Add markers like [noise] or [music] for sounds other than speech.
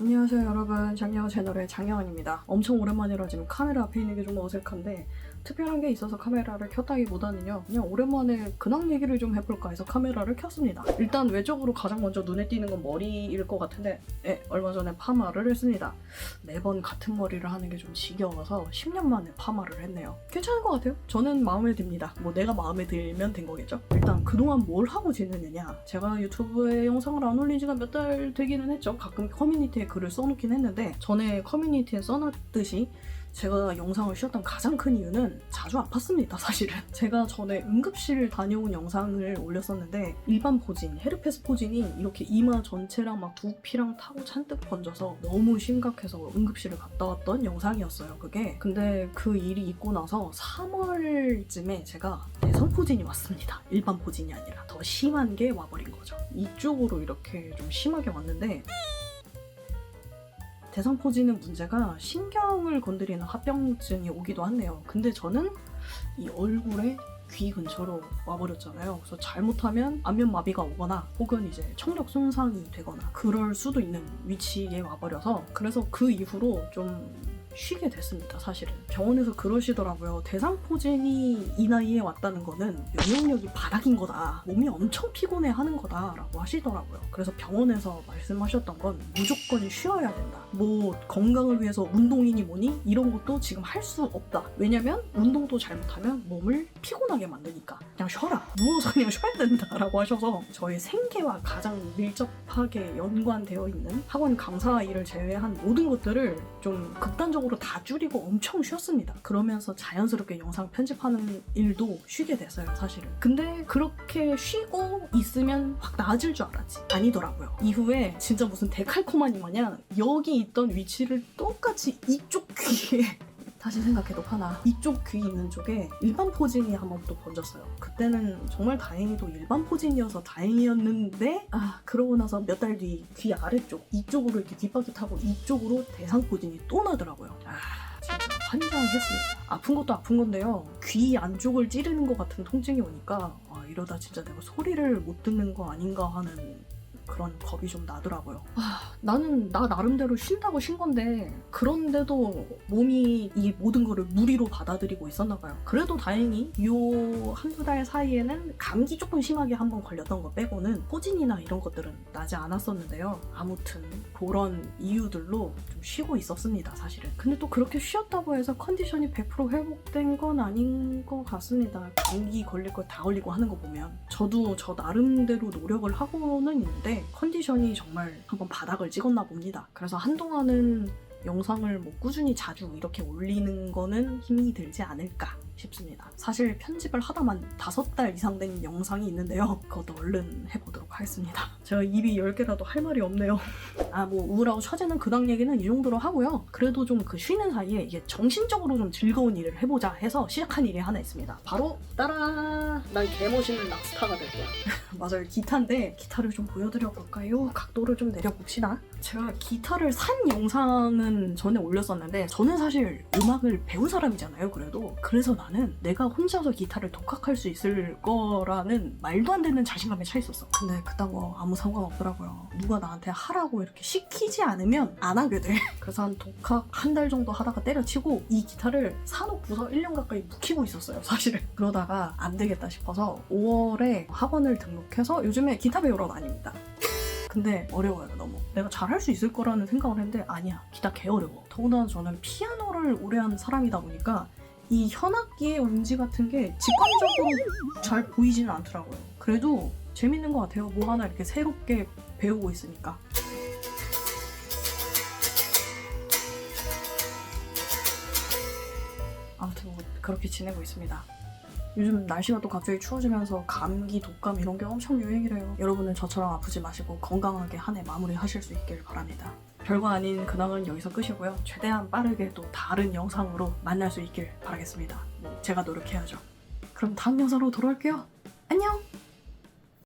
안녕하세요 여러분. 장영어 채널의 장영원입니다. 엄청 오랜만이라 지금 카메라 앞에 있는 게 좀 어색한데 특별한 게 있어서 카메라를 켰다기보다는요 그냥 오랜만에 근황 얘기를 좀 해볼까 해서 카메라를 켰습니다. 일단 외적으로 가장 먼저 눈에 띄는 건 머리일 것 같은데 네, 얼마 전에 파마를 했습니다. 매번 같은 머리를 하는 게 좀 지겨워서 10년 만에 파마를 했네요. 괜찮은 것 같아요. 저는 마음에 듭니다. 뭐 내가 마음에 들면 된 거겠죠? 일단 그동안 뭘 하고 지냈느냐? 제가 유튜브에 영상을 안 올린 지가 몇 달 되기는 했죠. 가끔 커뮤니티에 글을 써놓긴 했는데 전에 커뮤니티에 써놨듯이 제가 영상을 쉬었던 가장 큰 이유는 자주 아팠습니다, 사실은. [laughs] 제가 전에 응급실 다녀온 영상을 올렸었는데 일반 포진, 헤르페스 포진이 이렇게 이마 전체랑 막 두피랑 타고 잔뜩 번져서 너무 심각해서 응급실을 갔다 왔던 영상이었어요, 그게. 근데 그 일이 있고 나서 3월쯤에 제가 대성 포진이 왔습니다. 일반 포진이 아니라 더 심한 게 와버린 거죠. 이쪽으로 이렇게 좀 심하게 왔는데 대상포진은 문제가 신경을 건드리는 합병증이 오기도 한대요. 근데 저는 이 얼굴에 귀 근처로 와버렸잖아요. 그래서 잘못하면 안면마비가 오거나 혹은 이제 청력 손상이 되거나 그럴 수도 있는 위치에 와버려서 그래서 그 이후로 좀 쉬게 됐습니다, 사실은. 병원에서 그러시더라고요. 대상포진이 이 나이에 왔다는 거는 면역력이 바닥인 거다. 몸이 엄청 피곤해 하는 거다라고 하시더라고요. 그래서 병원에서 말씀하셨던 건 무조건 쉬어야 된다. 뭐 건강을 위해서 운동이니 뭐니 이런 것도 지금 할 수 없다. 왜냐면 운동도 잘못하면 몸을 피곤하게 만드니까 그냥 쉬어라. 누워서 그냥 쉬어야 된다라고 하셔서 저의 생계와 가장 밀접하게 연관되어 있는 학원 강사 일을 제외한 모든 것들을 좀 극단적으로 다 줄이고 엄청 쉬었습니다. 그러면서 자연스럽게 영상 편집하는 일도 쉬게 됐어요, 사실은. 근데 그렇게 쉬고 있으면 확 나아질 줄 알았지. 아니더라고요. 이후에 진짜 무슨 데칼코마니 마냥 여기 있던 위치를 똑같이 이쪽 귀에 다시 생각해도 화나. 이쪽 귀 있는 쪽에 일반 포진이 한 번 또 번졌어요. 그때는 정말 다행히도 일반 포진이어서 다행이었는데, 아, 그러고 나서 몇 달 뒤 귀 아래쪽, 이쪽으로 이렇게 뒷바퀴 타고 이쪽으로 대상 포진이 또 나더라고요. 아, 진짜 환장했습니다. 아픈 것도 아픈 건데요. 귀 안쪽을 찌르는 것 같은 통증이 오니까, 아, 이러다 진짜 내가 소리를 못 듣는 거 아닌가 하는 그런 겁이 좀 나더라고요. 아, 나는 나 나름대로 쉰다고 쉰 건데 그런데도 몸이 이 모든 거를 무리로 받아들이고 있었나 봐요. 그래도 다행히 요 한두 달 사이에는 감기 조금 심하게 한 번 걸렸던 거 빼고는 포진이나 이런 것들은 나지 않았었는데요. 아무튼 그런 이유들로 좀 쉬고 있었습니다, 사실은. 근데 또 그렇게 쉬었다고 해서 컨디션이 100% 회복된 건 아닌 것 같습니다. 감기 걸릴 거 다 걸리고 하는 거 보면 저도 저 나름대로 노력을 하고는 있는데 컨디션이 정말 한번 바닥을 찍었나 봅니다. 그래서 한동안은 영상을 뭐 꾸준히 자주 이렇게 올리는 거는 힘이 들지 않을까 싶습니다. 사실 편집을 하다만 다섯 달 이상 된 영상이 있는데요. 그것도 얼른 해보도록 하겠습니다. 제가 입이 열 개라도 할 말이 없네요. [laughs] 아, 뭐 우울하고 처지는 근황 얘기는 이 정도로 하고요. 그래도 좀 그 쉬는 사이에 이게 정신적으로 좀 즐거운 일을 해보자 해서 시작한 일이 하나 있습니다. 바로 따라! 난 개멋있는 락스타가 될 거야. [laughs] 맞아요. 기타인데 기타를 좀 보여드려 볼까요? 각도를 좀 내려봅시다. 제가 기타를 산 영상은 전에 올렸었는데 저는 사실 음악을 배운 사람이잖아요. 그래도 그래서 나는 내가 혼자서 기타를 독학할 수 있을 거라는 말도 안 되는 자신감에 차 있었어. 근데 그딴 거 아무 상관없더라고요. 누가 나한테 하라고 이렇게 시키지 않으면 안 하게 돼. [laughs] 그래서 한 독학 한 달 정도 하다가 때려치고 이 기타를 사놓고서 1년 가까이 묵히고 있었어요. 사실은. [laughs] 그러다가 안 되겠다 싶어서 5월에 학원을 등록해서 요즘에 기타 배우러 다닙니다. [laughs] 근데 어려워요 너무 내가 잘할 수 있을 거라는 생각을 했는데 아니야 기타 개 어려워 더구나 저는 피아노를 오래 한 사람이다 보니까 이 현악기의 운지 같은 게 직관적으로 잘 보이지는 않더라고요 그래도 재밌는 것 같아요 뭐 하나 이렇게 새롭게 배우고 있으니까 아무튼 뭐 그렇게 지내고 있습니다 요즘 날씨가 또 갑자기 추워지면서 감기, 독감 이런 게 엄청 유행이래요. 여러분은 저처럼 아프지 마시고 건강하게 한 해 마무리하실 수 있길 바랍니다. 별거 아닌 근황은 여기서 끝이고요. 최대한 빠르게 또 다른 영상으로 만날 수 있길 바라겠습니다. 제가 노력해야죠. 그럼 다음 영상으로 돌아올게요. 안녕!